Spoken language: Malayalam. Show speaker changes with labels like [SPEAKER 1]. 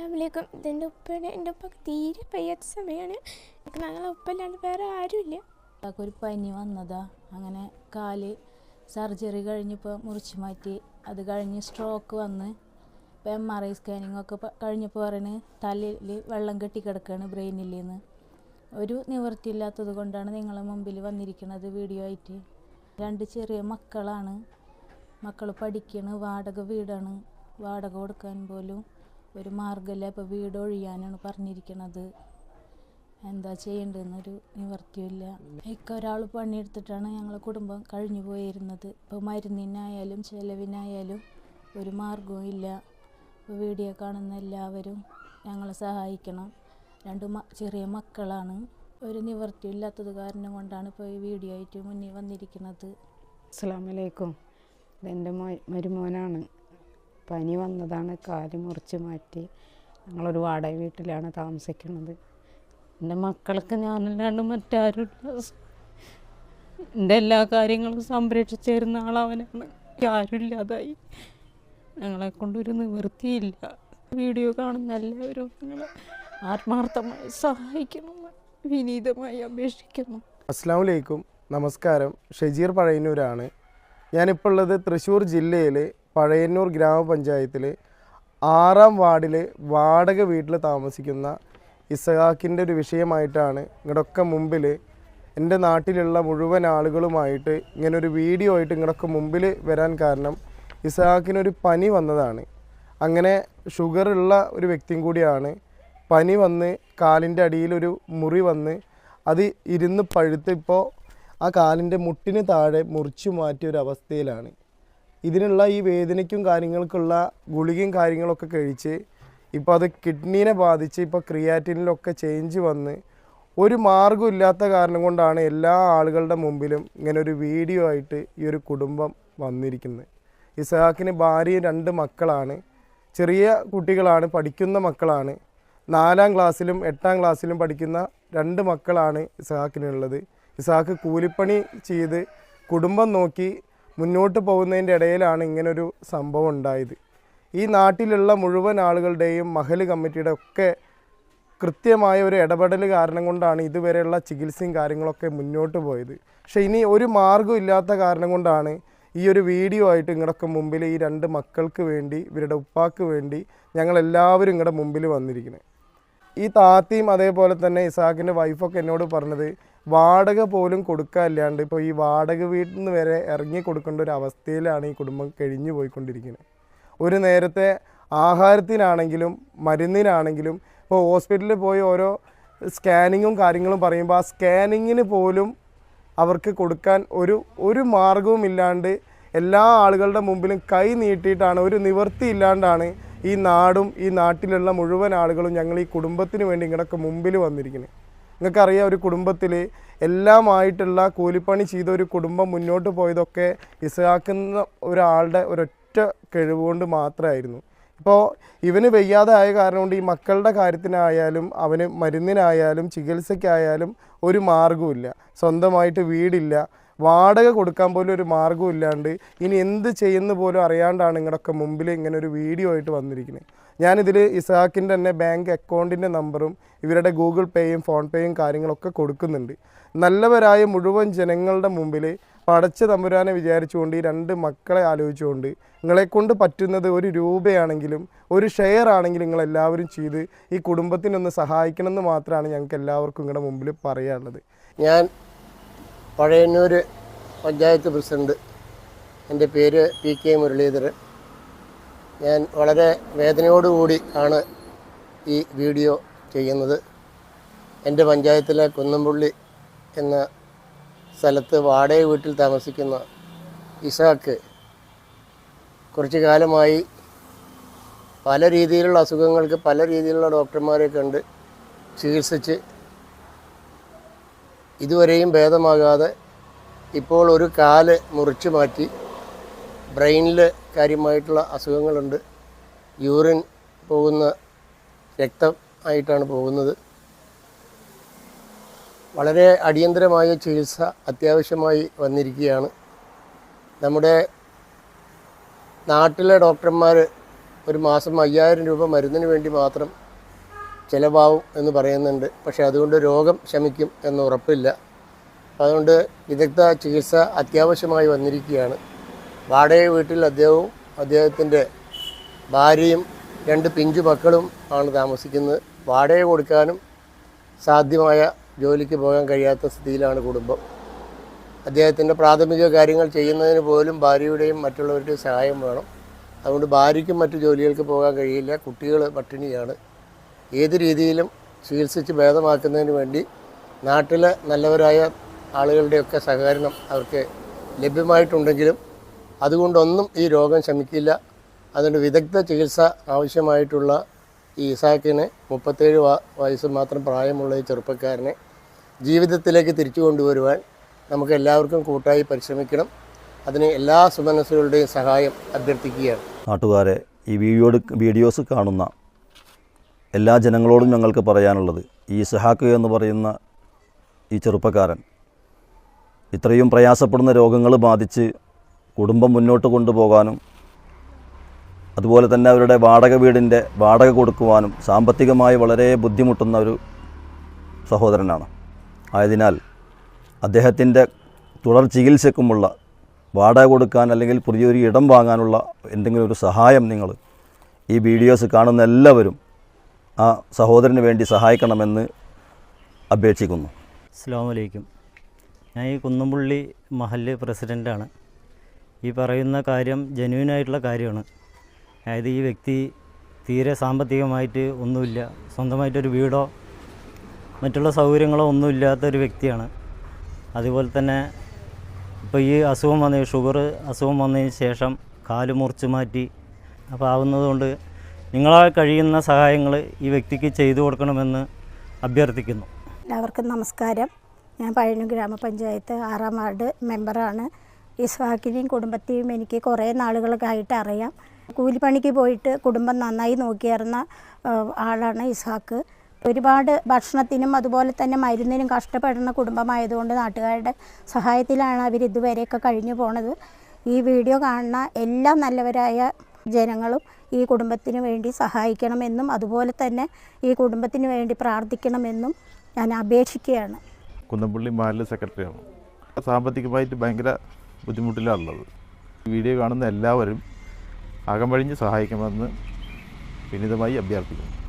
[SPEAKER 1] അസ്ലാമലൈക്കും ഇതെന്റെ ഉപ്പയുടെ എന്റെ ഉപ്പ തീരെ പയ്യാത്ത സമയമാണ് ഞങ്ങളെ ഉപ്പല്ലാണ്ട് വേറെ ആരുമില്ല.
[SPEAKER 2] ഒരു പനി വന്നതാ. അങ്ങനെ കാൽ സർജറി കഴിഞ്ഞപ്പോൾ മുറിച്ച് മാറ്റി. അത് കഴിഞ്ഞ് സ്ട്രോക്ക് വന്ന്. ഇപ്പോൾ എം ആർ ഐ സ്കാനിങ് ഒക്കെ കഴിഞ്ഞപ്പോൾ പറയുന്നത് തലയിൽ വെള്ളം കെട്ടിക്കിടക്കുകയാണ് ബ്രെയിനിൽ നിന്ന് ഒരു നിവൃത്തിയില്ലാത്തത് കൊണ്ടാണ് നിങ്ങളെ മുമ്പിൽ വന്നിരിക്കുന്നത് വീഡിയോ ആയിട്ട്. രണ്ട് ചെറിയ മക്കളാണ്. മക്കൾ പഠിക്കണ്. വാടക വീടാണ്. വാടക കൊടുക്കാൻ പോലും ഒരു മാർഗമില്ല ഇപ്പോൾ വീട് ഒഴിയാനാണ് പറഞ്ഞിരിക്കുന്നത് എന്താ ചെയ്യേണ്ടതെന്നൊരു നിവർത്തിയില്ല ഇക്ക ഒരാൾ പണിയെടുത്തിട്ടാണ് ഞങ്ങളെ കുടുംബം കഴിഞ്ഞു പോയിരുന്നത്. ഇപ്പോൾ മരുന്നിനായാലും ചെലവിനായാലും ഒരു മാർഗവും ഇല്ല. ഇപ്പോൾ വീഡിയോ കാണുന്ന എല്ലാവരും ഞങ്ങളെ സഹായിക്കണം. രണ്ട് ചെറിയ മക്കളാണ്. ഒരു നിവർത്തിയില്ലാത്തത് കാരണം കൊണ്ടാണ് ഇപ്പോൾ ഈ വീഡിയോ ആയിട്ട് മുന്നിൽ വന്നിരിക്കുന്നത്
[SPEAKER 3] അസ്സാമലൈക്കും ഇതെന്റെ മോ- മരുമോനാണ്. പനി വന്നതാണ് കാൽ മുറിച്ച് മാറ്റി. ഞങ്ങളൊരു വാടക വീട്ടിലാണ് താമസിക്കുന്നത്. എന്റെ മക്കൾക്ക് ഞാനല്ലാണ്ട് മറ്റാരുമില്ല. എന്റെ എല്ലാ കാര്യങ്ങളും സംരക്ഷിച്ചിരുന്ന ആളവനാണ്. ആരുമില്ലാതായി. ഞങ്ങളെ കൊണ്ടൊരു നിവൃത്തിയില്ല. വീഡിയോ കാണുന്ന എല്ലാവരും ഞങ്ങളെ ആത്മാർത്ഥമായി സഹായിക്കണമെന്ന് വിനീതമായി അപേക്ഷിക്കുന്നു
[SPEAKER 4] അസ്സാം വലൈക്കും നമസ്കാരം. ഷജീർ പഴയന്നൂരാണ്. ഞാനിപ്പോൾ ഉള്ളത് തൃശ്ശൂർ ജില്ലയിൽ പഴയന്നൂർ ഗ്രാമപഞ്ചായത്തിൽ ആറാം വാർഡിൽ വാടക വീട്ടിൽ താമസിക്കുന്ന ഇസഹാക്കിന്റെ ഒരു വിഷയമായിട്ടാണ് ഇങ്ങടൊക്കെ മുമ്പിൽ എന്റെ നാട്ടിലുള്ള മുഴുവൻ ആളുകളുമായിട്ട് ഇങ്ങനെ ഒരു വീഡിയോ ആയിട്ട് ഇങ്ങടൊക്കെ മുമ്പിൽ വരാൻ കാരണം ഇസഹാക്കിനൊരു പനി വന്നതാണ്. അങ്ങനെ ഷുഗർ ഉള്ള ഒരു വ്യക്തിയും കൂടിയാണ് പനി വന്ന് കാലിന്റെ അടിയിലൊരു മുറി വന്ന് അത് ഇരുന്ന് പഴുത്ത് ഇപ്പോൾ ആ കാലിന്റെ മുട്ടിന് താഴെ മുറിച്ചു മാറ്റിയ ഒരു അവസ്ഥയിലാണ്. ഇതിനുള്ള ഈ വേദനയ്ക്കും കാര്യങ്ങൾക്കുള്ള ഗുളികയും കാര്യങ്ങളൊക്കെ കഴിച്ച് ഇപ്പോൾ അത് കിഡ്നീനെ ബാധിച്ച് ഇപ്പോൾ ക്രിയാറ്റിനിലൊക്കെ ചേഞ്ച് വന്ന് ഒരു മാർഗം ഇല്ലാത്ത കാരണം കൊണ്ടാണ് എല്ലാ ആളുകളുടെ മുമ്പിലും ഇങ്ങനെ ഒരു വീഡിയോ ആയിട്ട് ഈ ഒരു കുടുംബം വന്നിരിക്കുന്നത്. ഇസഹാക്കിന് ഭാര്യയും രണ്ട് മക്കളാണ്. ചെറിയ കുട്ടികളാണ് പഠിക്കുന്ന മക്കളാണ്. നാലാം ക്ലാസ്സിലും എട്ടാം ക്ലാസ്സിലും പഠിക്കുന്ന രണ്ട് മക്കളാണ് ഇസഹാക്കിനുള്ളത് ഇസഹാക്ക് കൂലിപ്പണി ചെയ്ത് കുടുംബം നോക്കി മുന്നോട്ട് പോകുന്നതിന്റെ ഇടയിലാണ് ഇങ്ങനൊരു സംഭവം ഉണ്ടായത്. ഈ നാട്ടിലുള്ള മുഴുവൻ ആളുകളുടെയും മഹൽ കമ്മിറ്റിയുടെ ഒക്കെ കൃത്യമായ ഒരു ഇടപെടൽ കാരണം കൊണ്ടാണ് ഇതുവരെയുള്ള ചികിത്സയും കാര്യങ്ങളൊക്കെ മുന്നോട്ട് പോയത്. പക്ഷേ ഇനി ഒരു മാർഗം ഇല്ലാത്ത കാരണം കൊണ്ടാണ് ഈ ഒരു വീഡിയോ ആയിട്ട് ഇങ്ങടൊക്കെ മുമ്പിൽ ഈ രണ്ട് മക്കൾക്ക് വേണ്ടി ഇവരുടെ ഉപ്പാക്ക് വേണ്ടി ഞങ്ങളെല്ലാവരും ഇങ്ങടെ മുമ്പിൽ വന്നിരിക്കുന്നത് ഈ താത്തിയും അതേപോലെ തന്നെ ഇസാഖിന്റെ വൈഫൊക്കെ എന്നോട് പറഞ്ഞത് വാടക പോലും കൊടുക്കാനില്ലാണ്ട് ഇപ്പോൾ ഈ വാടക വീട്ടിൽ നിന്ന് വരെ ഇറങ്ങി കൊടുക്കേണ്ട ഒരു അവസ്ഥയിലാണ് ഈ കുടുംബം കഴിഞ്ഞു പോയിക്കൊണ്ടിരിക്കുന്നത്. ഒരു നേരത്തെ ആഹാരത്തിനാണെങ്കിലും മരുന്നിനാണെങ്കിലും ഇപ്പോൾ ഹോസ്പിറ്റലിൽ പോയി ഓരോ സ്കാനിങ്ങും കാര്യങ്ങളും പറയുമ്പോൾ ആ സ്കാനിങ്ങിന് പോലും അവർക്ക് കൊടുക്കാൻ ഒരു ഒരു മാർഗവും ഇല്ലാണ്ട് എല്ലാ ആളുകളുടെ മുമ്പിലും കൈ നീട്ടിയിട്ടാണ് ഒരു നിവൃത്തി ഇല്ലാണ്ടാണ് ഈ നാടും ഈ നാട്ടിലുള്ള മുഴുവൻ ആളുകളും ഞങ്ങൾ ഈ കുടുംബത്തിന് വേണ്ടി ഇങ്ങടൊക്കെ മുമ്പിൽ വന്നിരിക്കുന്നത് നിങ്ങൾക്കറിയാം ഒരു കുടുംബത്തിൽ എല്ലാമായിട്ടുള്ള കൂലിപ്പണി ചെയ്ത ഒരു കുടുംബം മുന്നോട്ട് പോയതൊക്കെ ഇസഹാക്കുന്ന ഒരാളുടെ ഒരൊറ്റ കഴിവുകൊണ്ട് മാത്രമായിരുന്നു ഇപ്പോൾ ഇവന് വയ്യാതെ ആയ കാരണം കൊണ്ട് ഈ മക്കളുടെ കാര്യത്തിനായാലും അവന് മരുന്നിനായാലും ചികിത്സയ്ക്കായാലും ഒരു മാർഗവുമില്ല. സ്വന്തമായിട്ട് വീടില്ല. വാടക കൊടുക്കാൻ പോലും ഒരു മാർഗവും ഇല്ലാണ്ട് ഇനി എന്ത് ചെയ്യുന്ന പോലും അറിയാണ്ടാണ് നിങ്ങളുടെയൊക്കെ മുമ്പിൽ ഇങ്ങനെ ഒരു വീഡിയോ ആയിട്ട് വന്നിരിക്കുന്നത്. ഞാനിതിൽ ഇസാക്കിന്റെ തന്നെ ബാങ്ക് അക്കൗണ്ടിന്റെ നമ്പറും ഇവരുടെ ഗൂഗിൾ പേയും ഫോൺ പേയും കാര്യങ്ങളൊക്കെ കൊടുക്കുന്നുണ്ട്. നല്ലവരായ മുഴുവൻ ജനങ്ങളുടെ മുമ്പിൽ പടച്ച തമ്പുരാനെ വിചാരിച്ചുകൊണ്ട് ഈ രണ്ട് മക്കളെ ആലോചിച്ചുകൊണ്ട് നിങ്ങളെക്കൊണ്ട് പറ്റുന്നത് ഒരു രൂപയാണെങ്കിലും ഒരു ഷെയർ ആണെങ്കിലും നിങ്ങൾ എല്ലാവരും ചെയ്ത് ഈ കുടുംബത്തിനൊന്ന് സഹായിക്കണമെന്ന് മാത്രമാണ് ഞങ്ങൾക്ക് എല്ലാവർക്കും നിങ്ങളുടെ മുമ്പിൽ പറയാനുള്ളത്.
[SPEAKER 5] ഞാൻ പഴയന്നൂർ പഞ്ചായത്ത് പ്രസിഡന്റ്. എന്റെ പേര് പി കെ മുരളീധരൻ. ഞാൻ വളരെ വേദനയോടുകൂടി ആണ് ഈ വീഡിയോ ചെയ്യുന്നത്. എന്റെ പഞ്ചായത്തിലെ കുന്നംപുള്ളി എന്ന സ്ഥലത്ത് വാടക വീട്ടിൽ താമസിക്കുന്ന ഇസാക്ക് കുറച്ചു കാലമായി പല രീതിയിലുള്ള അസുഖങ്ങൾക്ക് പല രീതിയിലുള്ള ഡോക്ടർമാരെ കണ്ട് ചികിത്സിച്ച് ഇതുവരെയും ഭേദമാകാതെ ഇപ്പോൾ ഒരു കാൽ മുറിച്ചു മാറ്റി ബ്രെയിനിൽ കാര്യമായിട്ടുള്ള അസുഖങ്ങളുണ്ട്. യൂറിൻ പോകുന്ന രക്തം ആയിട്ടാണ് പോകുന്നത്. വളരെ അടിയന്തരമായ ചികിത്സ അത്യാവശ്യമായി വന്നിരിക്കുകയാണ്. നമ്മുടെ നാട്ടിലെ ഡോക്ടർമാർ ഒരു മാസം അയ്യായിരം രൂപ മരുന്നിന് വേണ്ടി മാത്രം ചിലവാവും എന്ന് പറയുന്നുണ്ട്. പക്ഷേ അതുകൊണ്ട് രോഗം ശമിക്കും എന്ന് ഉറപ്പില്ല. അതുകൊണ്ട് വിദഗ്ധ ചികിത്സ അത്യാവശ്യമായി വന്നിരിക്കുകയാണ്. വാടക വീട്ടിൽ അദ്ദേഹവും അദ്ദേഹത്തിന്റെ ഭാര്യയും രണ്ട് പിഞ്ചു മക്കളും ആണ് താമസിക്കുന്നത്. വാടക കൊടുക്കാനും സാധ്യമായ ജോലിക്ക് പോകാൻ കഴിയാത്ത സ്ഥിതിയിലാണ് കുടുംബം. അദ്ദേഹത്തിന്റെ പ്രാഥമിക കാര്യങ്ങൾ ചെയ്യുന്നതിന് പോലും ഭാര്യയുടെയും മറ്റുള്ളവരുടെയും സഹായം വേണം. അതുകൊണ്ട് ഭാര്യയ്ക്കും മറ്റു ജോലികൾക്ക് പോകാൻ കഴിയില്ല. കുട്ടികൾ പട്ടിണിയാണ്. ഏത് രീതിയിലും ചികിത്സിച്ച് ഭേദമാക്കുന്നതിന് വേണ്ടി നാട്ടിലെ നല്ലവരായ ആളുകളുടെയൊക്കെ സഹകരണം അവർക്ക് ലഭ്യമായിട്ടുണ്ടെങ്കിലും അതുകൊണ്ടൊന്നും ഈ രോഗം ശമിക്കില്ല. അതുകൊണ്ട് വിദഗ്ധ ചികിത്സ ആവശ്യമായിട്ടുള്ള ഈ ഇസാക്കിനെ മുപ്പത്തേഴ് വയസ്സ് മാത്രം പ്രായമുള്ള ഈ ചെറുപ്പക്കാരനെ ജീവിതത്തിലേക്ക് തിരിച്ചു കൊണ്ടുവരുവാൻ നമുക്ക് എല്ലാവർക്കും കൂട്ടായി പരിശ്രമിക്കണം. അതിന് എല്ലാ സുമനസ്സുകളുടെയും സഹായം അഭ്യർത്ഥിക്കുകയാണ്.
[SPEAKER 6] നാട്ടുകാരെ ഈ വീഡിയോ വീഡിയോസ് കാണുന്ന എല്ലാ ജനങ്ങളോടും ഞങ്ങൾക്ക് പറയാനുള്ളത് ഈ ഇസഹാക്ക് എന്ന് പറയുന്ന ഈ ചെറുപ്പക്കാരൻ ഇത്രയും പ്രയാസപ്പെടുന്ന രോഗങ്ങൾ ബാധിച്ച് കുടുംബം മുന്നോട്ട് കൊണ്ടുപോകാനും അതുപോലെ തന്നെ അവരുടെ വാടക വീടിന്റെ വാടക കൊടുക്കുവാനും സാമ്പത്തികമായി വളരെ ബുദ്ധിമുട്ടുന്ന ഒരു സഹോദരനാണ്. ആയതിനാൽ അദ്ദേഹത്തിന്റെ തുടർ ചികിത്സക്കുമുള്ള വാടക കൊടുക്കാൻ അല്ലെങ്കിൽ പുതിയൊരു ഇടം വാങ്ങാനുള്ള എന്തെങ്കിലും ഒരു സഹായം നിങ്ങൾ ഈ വീഡിയോസ് കാണുന്ന എല്ലാവരും ആ സഹോദരന് വേണ്ടി സഹായിക്കണമെന്ന് അപേക്ഷിക്കുന്നു.
[SPEAKER 7] അസ്സാം വലൈക്കും ഞാൻ ഈ കുന്നംപുള്ളി മഹല്ല് പ്രസിഡന്റാണ് ഈ പറയുന്ന കാര്യം ജനുവിനായിട്ടുള്ള കാര്യമാണ്. അതായത് ഈ വ്യക്തി തീരെ സാമ്പത്തികമായിട്ട് ഒന്നുമില്ല. സ്വന്തമായിട്ടൊരു വീടോ മറ്റുള്ള സൗകര്യങ്ങളോ ഒന്നുമില്ലാത്തൊരു വ്യക്തിയാണ്. അതുപോലെ തന്നെ ഇപ്പോൾ ഈ അസുഖം വന്ന ഷുഗർ അസുഖം വന്നതിന് ശേഷം കാൽ മുറിച്ച് മാറ്റി അപ്പോൾ ആവുന്നതുകൊണ്ട് നിങ്ങളാൽ കഴിയുന്ന സഹായങ്ങൾ ഈ വ്യക്തിക്ക് ചെയ്തു കൊടുക്കണമെന്ന് അഭ്യർത്ഥിക്കുന്നു.
[SPEAKER 8] എല്ലാവർക്കും നമസ്കാരം. ഞാൻ പഴനി ഗ്രാമപഞ്ചായത്ത് ആറാം വാർഡ് മെമ്പറാണ്. ഇസ്ഹാക്കിനെയും കുടുംബത്തെയും എനിക്ക് കുറേ നാളുകളൊക്കെ ആയിട്ട് അറിയാം. കൂലിപ്പണിക്ക് പോയിട്ട് കുടുംബം നന്നായി നോക്കിയിരുന്ന ആളാണ് ഇസ്ഹാക്ക്. ഒരുപാട് ഭക്ഷണത്തിനും അതുപോലെ തന്നെ മരുന്നിനും കഷ്ടപ്പെടുന്ന കുടുംബമായതുകൊണ്ട് നാട്ടുകാരുടെ സഹായത്തിലാണ് അവർ ഇതുവരെയൊക്കെ കഴിഞ്ഞു പോണത്. ഈ വീഡിയോ കാണുന്ന എല്ലാ നല്ലവരായ ജനങ്ങളും ഈ കുടുംബത്തിന് വേണ്ടി സഹായിക്കണമെന്നും അതുപോലെ തന്നെ ഈ കുടുംബത്തിന് വേണ്ടി പ്രാർത്ഥിക്കണമെന്നും ഞാൻ അപേക്ഷിക്കുകയാണ്.
[SPEAKER 9] കുന്നപ്പള്ളി മാലിന്യ സെക്രട്ടറിയാണ്. സാമ്പത്തികമായിട്ട് ഭയങ്കര ബുദ്ധിമുട്ടിലാണുള്ളത്. വീഡിയോ കാണുന്ന എല്ലാവരും അകമഴിഞ്ഞ് സഹായിക്കണമെന്ന് വിനീതമായി അഭ്യർത്ഥിക്കുന്നു.